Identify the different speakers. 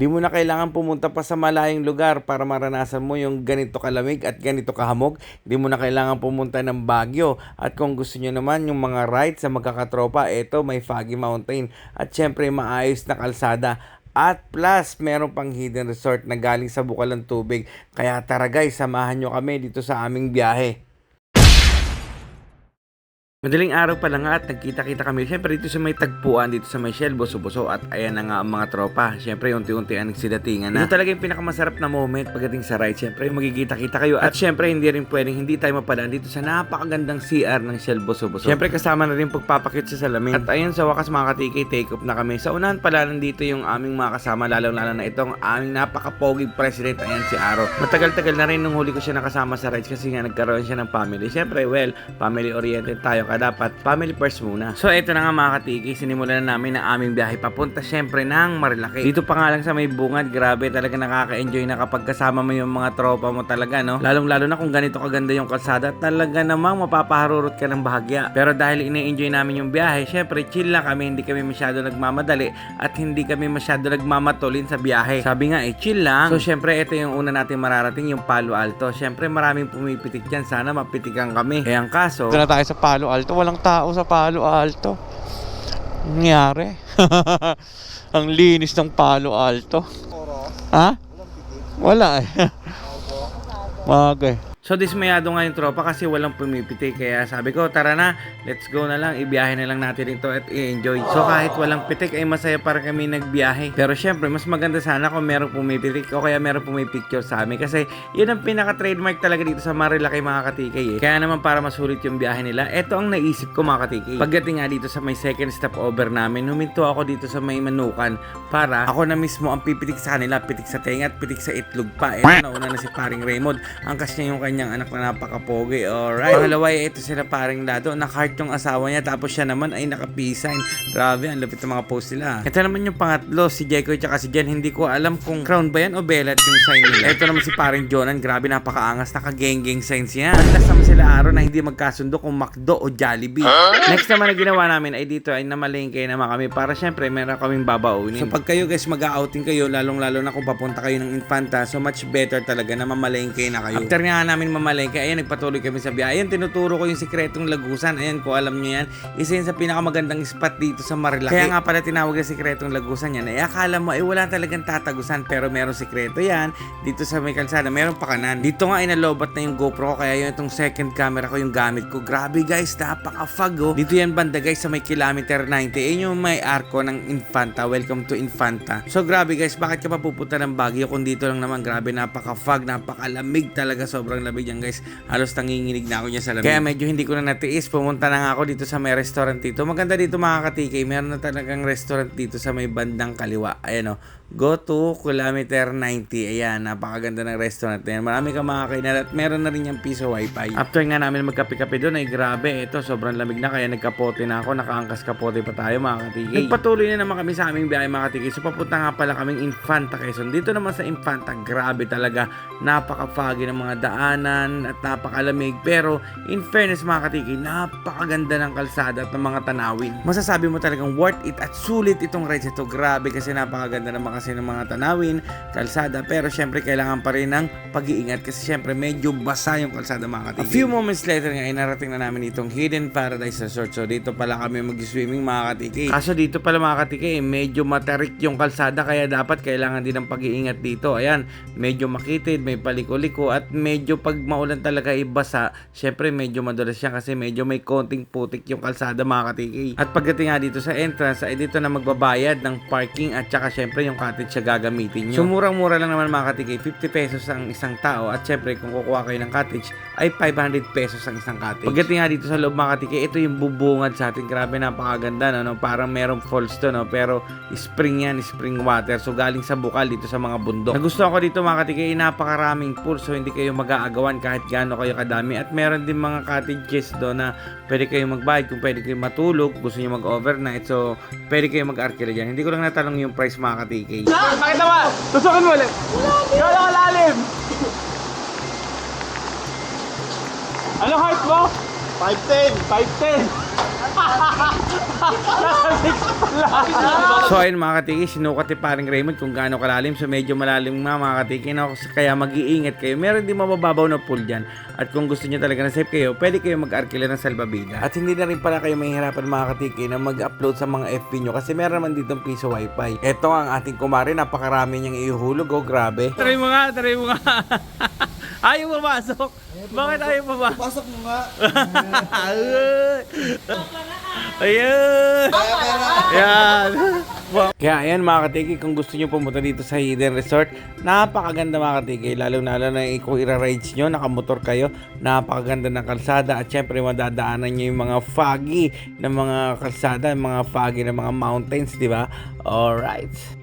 Speaker 1: Di mo na kailangan pumunta pa sa malayong lugar para maranasan mo yung ganito kalamig at ganito kahamog. Di mo na kailangan pumunta ng Baguio. At kung gusto nyo naman yung mga rides sa magkakatropa, eto may Foggy Mountain. At syempre maayos na kalsada. At plus, meron pang hidden resort na galing sa bukal ng tubig. Kaya tara guys, samahan nyo kami dito sa aming biyahe. Madaling araw pa lang nga at nagkita-kita kami. Siyempre dito sa may tagpuan, dito sa may Shell, Boso-Boso at ayan na nga ang mga tropa. Siyempre unti-unti ang nagsidatingan na. Ito talaga yung pinakamasarap na moment pagdating sa ride. Siyempre magkikita-kita kayo at siyempre hindi rin pwedeng hindi tayo mapadaan dito sa napakagandang CR ng Shell, Boso-Boso. Siyempre kasama na rin pagpapakit sa salamin. At ayun sa wakas mga katikay, take off na kami. Sa unahan pala nandito yung aming mga kasama, lalong-lalo na itong aming napakapoging president, ayan si Aro. Matagal-tagal na rin nung huli ko siya nakasama sa rides kasi nga nagkaroon siya ng family. Siyempre, well, family oriented tayo kaya dapat family first muna. So ito na nga mga katiki, sinimulan na namin ang aming biyahe papunta syempre ng Marilaki. Dito pa nga lang sa may bungad, grabe talaga nakaka-enjoy na kapag kasama mo yung mga tropa mo talaga no. Lalong lalo na kung ganito kaganda yung kalsada, talaga namang mapapaharurot ka ng bahagya. Pero dahil ine-enjoy namin yung biyahe, syempre chill lang kami, hindi kami masyado nagmamadali at hindi kami masyado nagmamatulin sa biyahe. Sabi nga eh, chill lang. So syempre ito yung una natin mararating yung Palo Alto. Syempre maraming pumipitik dyan, sana mapitikan kami. Eh ang kaso,
Speaker 2: Dito na tayo sa Palo Alto. Walang tao sa Palo Alto. Nangyari. Ang linis ng Palo Alto. Ha? Wala eh. Bagay.
Speaker 1: So dismayado nga yung tropa kasi walang pumipiti kaya sabi ko tara na let's go na lang ibiyahe na lang natin ito at i-enjoy. So kahit walang pitik ay masaya para kami nagbiyahe. Pero syempre mas maganda sana kung merong pumipitik o kaya merong pumipicture sa amin kasi yun ang pinaka trademark talaga dito sa Marilaki mga katikay eh. Kaya naman para masulit yung biyahe nila, eto ang naisip ko mga katikay. Pagdating nga dito sa may second stopover namin, huminto ako dito sa may manukan para ako na mismo ang pipitik sa kanila, pitik sa tenga at pitik sa itlog pa. Eto nauna na si paring Raymond, angkas niya yung kanyang anak na napakapogi. Alright. Pangalawa, ito sila paring Dado. Nakahart yung asawa niya tapos siya naman ay nakapisign. Grabe, ang lapit ng mga post nila. Ito naman yung pangatlo, si Jeko at si Jen. Hindi ko alam kung crown ba yan o belat yung sign nila. Ito naman si paring Jonan. Grabe, napakaangas. Naka-geng-geng signs yan. At naman sila araw na hindi magkasundo kung McDo o Jollibee. Next naman na ginawa namin ay dito ay namalengke naman kami para syempre meron kaming babaunin. So pag kayo guys mag-outing kayo, lalong-lalo na kung papunta kayo ng Infanta, so much better talaga na mamalengke na kayo. After nga namin mamalengke, ayan, nagpatuloy kami sa biyahe. Ayan, tinuturo ko yung sikretong lagusan. Ayan, kung alam nyo yan, isa yun sa pinakamagandang spot dito sa Marilaki. Kaya nga pala tinawag yung sikretong lagusan yan. Ay, akala mo, ay wala talagang tatagusan, pero meron sikreto yan. Dito sa may kalsada, meron pa kanan. Dito nga, inalobat na yung GoPro ko, kaya yung itong second camera ko yung gamit ko. Grabe guys, napaka-fag oh. Dito yan banda guys, sa may kilometer 90. Ayun yung may arko ng Infanta. Welcome to Infanta. So grabe guys, bakit ka pa pupunta ng Baguio kung dito lang naman grabe, napaka-fag, napakalamig talaga, sobrang lamig yan guys. Halos nanginginig na ako niya sa lamig. Kaya medyo hindi ko na natiis, pumunta na nga ako dito sa may restaurant dito. Maganda dito mga katikay, meron na talagang restaurant dito sa may bandang kaliwa. Ayan oh. Go to kilometer 90. Ayan, napakaganda ng restaurant na yan. Marami kang makakainan at meron na rin yung piso wifi. After nga namin magkape-kape doon ay grabe. Ito, sobrang lamig na kaya nagkapote na ako. Nakaangkas kapote pa tayo mga katigay. Nagpatuloy na naman kami sa aming biyahe mga katigay. So papunta nga pala kaming Infanta Quezon. Dito naman sa Infanta, grabe talaga. Napaka-foggy ng mga daanan at napakalamig. Pero in fairness mga katigay, napakaganda ng kalsada at ng mga tanawin. Masasabi mo talagang worth it at sulit itong rides ito. Grabe kasi napakaganda naman kasi ng mga tanawin, kalsada. Pero syempre kailangan pa rin ng pag-iingat kasi syempre medyo basa yung kalsada mga katigay. A few moments later nga ay narating na namin itong Hidden Paradise Resort. So dito pala kami mag-swimming mga katigay. Kaso dito pala mga katigay, eh, medyo matarik yung kalsada kaya dapat kailangan din ng pag-iingat dito. Ayan, medyo makitid, may paliko-liko at medyo pag maulan talaga ibasa, syempre medyo madulas siya kasi medyo may konting putik yung kalsada mga katigay. At pagdating nga dito sa entrance, ay dito na magbabayad ng parking at saka syempre yung cottage siya gagamitin nyo. So murang-mura lang naman mga katigay, 50 pesos ang isang tao at syempre kung kukuha kayo ng cottage ay 500 pesos ang isang cottage. Pagdating nga dito sa loob mga katigay, ito yung bubungad sa atin. Grabe napakaganda no, no? parang merong falls to no, pero spring yan, spring water. So galing sa bukal dito sa mga bundok. Nagustuhan ko dito mga katigay, napakaraming pool so hindi kayo mag-aagawan kahit gaano kayo kadami at meron din mga cottages doon na pwede kayong magbayad kung pwede kayong matulog, gusto niyo mag-overnight. So pwede kayong mag-arcade dyan. Hindi ko lang natanong yung price mga katigay.
Speaker 3: Pakita mo! Tusukin mo ulit! Gano'ng kalalim? Ano height mo? 5'10". 5'10".
Speaker 1: So ayun mga katiki, sinukat ni paring Raymond kung gaano kalalim. So medyo malalim nga mga katiki. No? Kaya mag-iingat kayo. Meron din mabababaw na pool dyan. At kung gusto nyo talaga na safe kayo, pwede kayo mag-arkila ng salbabida. At hindi na rin pala kayo mahihirapan mga katiki na mag-upload sa mga FB nyo kasi meron naman dito piso wifi. Ito ang ating kumari, napakarami niyang ihulog. Oh, grabe. Try mo nga, try mo nga. ayaw pumasok. Bakit ayaw pumasok?
Speaker 4: Pasok mo nga.
Speaker 1: Ayun! Yan! Kaya ayan mga katiki, kung gusto nyo pumunta dito sa Hidden Resort, napakaganda mga katiki, lalo na lalo na kung ira-rides nyo, nakamotor kayo, napakaganda ng kalsada at syempre madadaanan nyo yung mga foggy na mga kalsada, mga foggy na mga mountains, di ba? Alright.